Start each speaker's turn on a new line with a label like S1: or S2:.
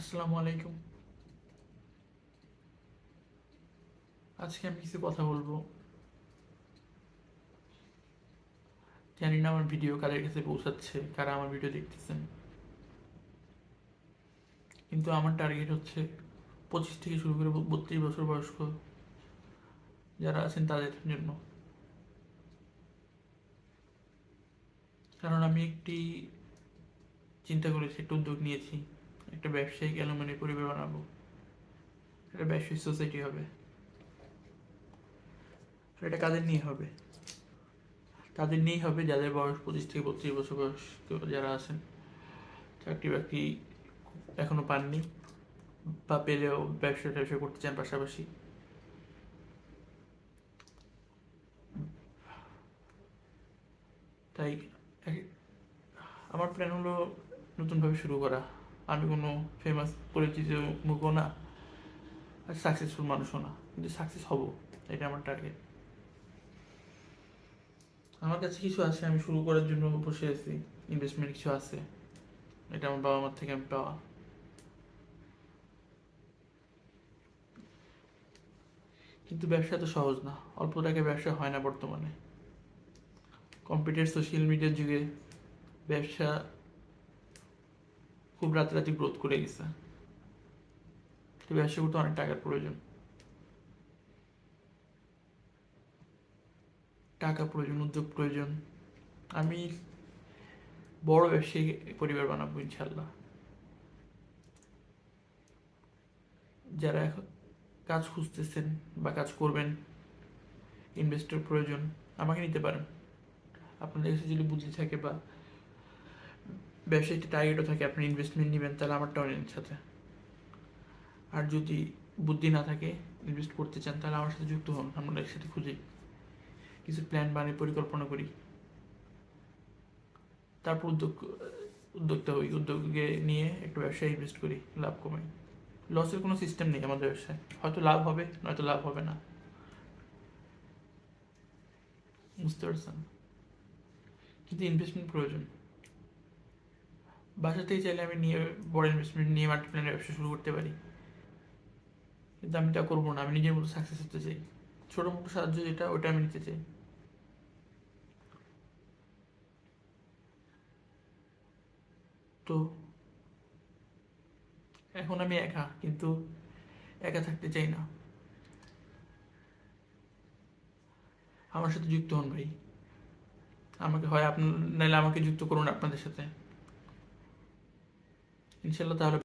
S1: আসসালামু আলাইকুম। আজকে আমি কিছু কথা বলব। জানি না আমার ভিডিও কাদের কাছে পৌঁছাচ্ছে, কারা আমার ভিডিও দেখতেছেন। কিন্তু আমার টার্গেট হচ্ছে পঁচিশ থেকে শুরু করে বত্রিশ বছর বয়স্ক যারা আছেন তাদের জন্য। কারণ আমি একটি চিন্তা করেছি, একটু উদ্যোগ নিয়েছি। একটা ব্যবসায়িক অ্যালুমিনি পরিবার বানাবো। একটা ব্যবসায়িক সোসাইটি হবে। আর এটা কাদের নিয়ে হবে? তাদের নিয়েই হবে? যাদের বয়স পঁচিশ থেকে বত্রিশ বছর বয়স যারা আছেন, চাকরি বাকরি এখনও পাননি বা পেলেও ব্যবসা ট্যাবসা করতে চান পাশাপাশি। তাই, আমার প্ল্যান হলো নতুনভাবে শুরু করা। আমি কোনো ফেমাস পরিচিত মুখও না আর সাকসেসফুল মানুষও না। কিন্তু সাকসেস হব, এটা আমার টার্গেট আমার কাছে কিছু আছে, আমি শুরু করার জন্য বসে আছি। ইনভেস্টমেন্ট কিছু আছে, এটা আমার বাবা মার থেকে আমি পাওয়া। কিন্তু ব্যবসা তো সহজ না, অল্প টাকায় ব্যবসা হয় না বর্তমানে। কম্পিউটার সোশ্যাল মিডিয়ার যুগে ব্যবসা খুব রাতারাতি গ্রোথ করে গেছে। তো ব্যবসা করতে অনেক টাকার প্রয়োজন। টাকা প্রয়োজন, উদ্যোগ প্রয়োজন। আমি বড় ব্যবসায়ী পরিবার বানাবো ইনশাল্লাহ। যারা কাজ খুঁজতেছেন বা কাজ করবেন ইনভেস্টর প্রয়োজন, আমাকে নিতে পারেন। আপনাদের কাছে যদি বুদ্ধি থাকে বা ব্যবসায়িক টার্গেটও থাকে, আপনি ইনভেস্টমেন্ট নেবেন, তাহলে আমারটাও নেন সাথে। আর যদি বুদ্ধি না থাকে ইনভেস্ট করতে চান, তাহলে আমার সাথে যুক্ত হন, আমরা একসাথে খুঁজি। কিছু প্ল্যান বানিয়ে পরিকল্পনা করি। তারপর উদ্যোগ, উদ্যোক্তা হই উদ্যোগে নিয়ে একটা ব্যবসায় ইনভেস্ট করি, লাভ কমাই। লসের কোনো সিস্টেম নেই আমাদের ব্যবসায়। হয়তো লাভ হবে, নয়তো লাভ হবে না। বুঝতে পারছেন? কিন্তু ইনভেস্টমেন্ট প্রয়োজন। বাসা থেকে চাইলে আমি নিয়ে, বড় ইনভেস্টমেন্ট নিয়ে মাল্টি প্ল্যানের ব্যবসা শুরু করতে পারি। কিন্তু আমি তা করব না, আমি নিজের মতো সাকসেস হতে চাই। ছোটো মোটো সাহায্য যেটা, ওটা আমি নিতে চাই। তো, এখন আমি একা, কিন্তু একা থাকতে চাই না। আমার সাথে যুক্ত হন ভাই। আমাকে হয় আপনার নাহলে আমাকে যুক্ত করুন আপনাদের সাথে। ইনশাল্লাহ তাহলে